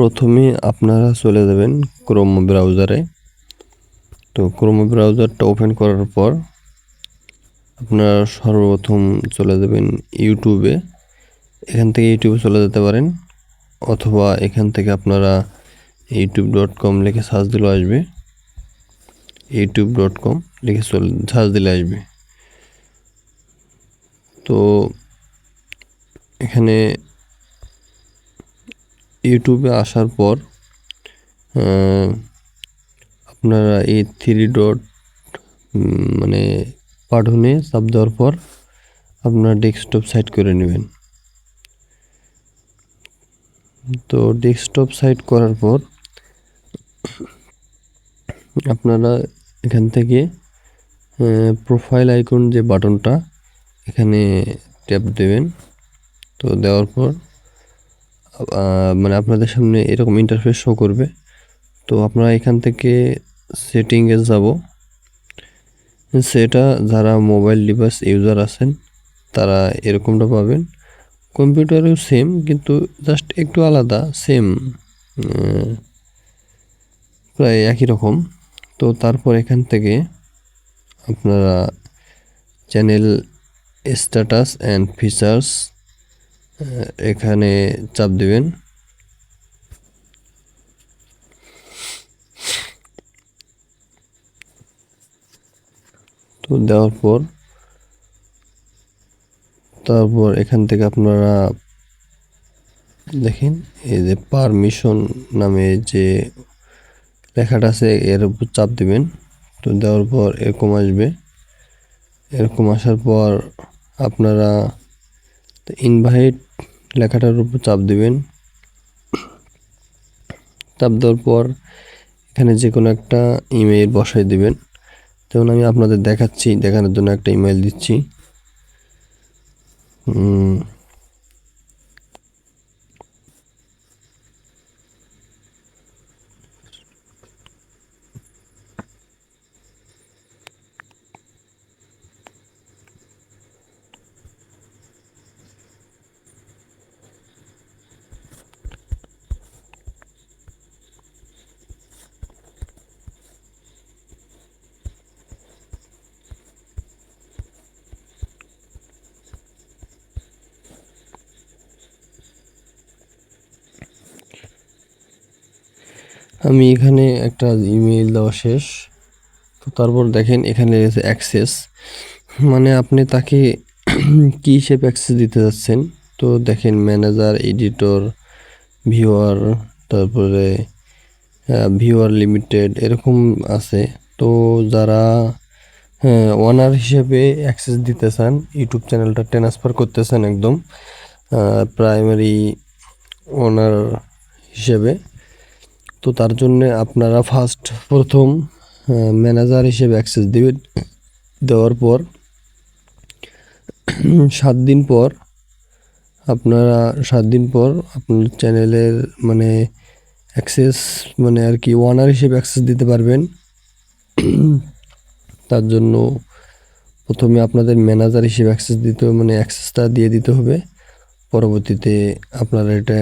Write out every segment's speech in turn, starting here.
প্রথমে আপনারা চলে যাবেন ক্রোম ব্রাউজারে তো ক্রোম ব্রাউজারটা ওপেন করার পর আপনারা সর্বপ্রথম চলে যাবেন ইউটিউবে এখান থেকে ইউটিউবে চলে যেতে পারেন, অথবা এখান থেকে আপনারা ইউটিউব ডট কম লিখে সার্চ দিলে আসবে। ইউটিউব ডট কম লিখে চলে সার্চ দিলে আসবে। তো এখানে ইউটিউবে আসার পর আপনারা এই থ্রি ডট মানে পাঠনে চাপ দেওয়ার পর আপনারা ডেস্কটপ সাইট করে নেবেন। তো ডেস্কটপ সাইট করার পর আপনারা এখান থেকে প্রোফাইল আইকন যে বাটনটা এখানে ট্যাপ দেবেন। তো দেওয়ার পর মানে আপনাদের সামনে এরকম ইন্টারফেস শো করবে। তো আপনারা এখান থেকে সেটিংয়ে যাব। সেটা যারা মোবাইল ডিভাইস ইউজার আছেন, তারা এরকমটা পাবেন। কম্পিউটারেও সেম কিন্তু জাস্ট একটু আলাদা সেম প্রায় একই রকম। তো তারপর এখান থেকে আপনারা চ্যানেল স্ট্যাটাস অ্যান্ড ফিচার্স এখানে চাপ দেবেন। তো দেওয়ার পর, তারপর এখান থেকে আপনারা দেখেন, এই যে পারমিশন নামে যে লেখাটা আছে, এর উপর চাপ দিবেন। তো দেওয়ার পর এরকম আসবে। এরকম আসার পর আপনারা ইনভাইট লেখাটার উপর চাপ দিবেন। চাপ দেওয়ার পর এখানে যে কোনো একটা ইমেইল বসাই দিবেন। যেমন আমি আপনাদের দেখাচ্ছি, দেখানোর জন্য একটা ইমেল দিচ্ছি। আমি এখানে একটা ইমেইল দেওয়া শেষ। তো তারপর দেখেন এখানে রয়েছে অ্যাক্সেস। মানে আপনি তাকে কী হিসেবে অ্যাক্সেস দিতে যাচ্ছেন? তো দেখেন ম্যানেজার, এডিটর, ভিউয়ার, তারপরে ভিউয়ার লিমিটেড এরকম আছে। তো যারা ওনার হিসেবে অ্যাক্সেস দিতে চান, ইউটিউব চ্যানেলটা ট্রান্সফার করতে চান একদম প্রাইমারি ওনার হিসেবে তো তার জন্য আপনারা ফার্স্ট প্রথম ম্যানেজার হিসেবে অ্যাক্সেস দেবেন। দেওয়ার পর, সাত দিন পর আপনারা, সাত দিন পর আপনার চ্যানেলের মানে অ্যাক্সেস মানে আর কি ওয়ানার হিসেবে অ্যাক্সেস দিতে পারবেন। তার জন্য প্রথমে আপনাদের ম্যানেজার হিসেবে অ্যাক্সেস দিতে হবে মানে অ্যাক্সেসটা দিয়ে দিতে হবে। পরবর্তীতে আপনারা এটা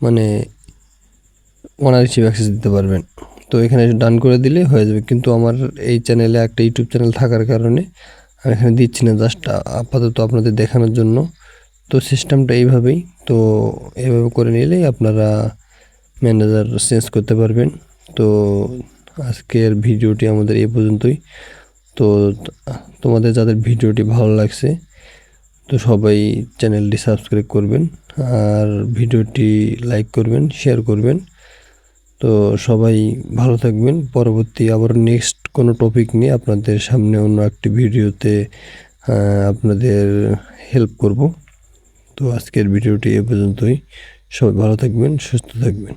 মানে ওনার হিসেবে অ্যাক্সেস দিতে পারবেন। তো এখানে ডান করে দিলে হয়ে যাবে। কিন্তু আমার এই চ্যানেলে একটা ইউটিউব চ্যানেল থাকার কারণে আমি এখানে দিচ্ছি না। জাস্ট আপাতত আপনাদের দেখানোর জন্য। তো সিস্টেমটা এইভাবেই। তো এভাবে করে নিলেই আপনারা ম্যানেজার চেঞ্জ করতে পারবেন। তো আজকের ভিডিওটি আমাদের এই পর্যন্তই। তো তোমাদের যাদের ভিডিওটি ভালো লাগছে, তো সবাই চ্যানেলটি সাবস্ক্রাইব করবেন। আর ভিডিওটি লাইক করবেন শেয়ার করবেন। তো সবাই ভালো থাকবেন। পরবর্তী আবার নেক্সট কোনো টপিক নিয়ে আপনাদের সামনে অন্য একটি ভিডিওতে আপনাদের হেল্প করব। তো আজকের ভিডিওটি এ পর্যন্তই। সবাই ভালো থাকবেন, সুস্থ থাকবেন।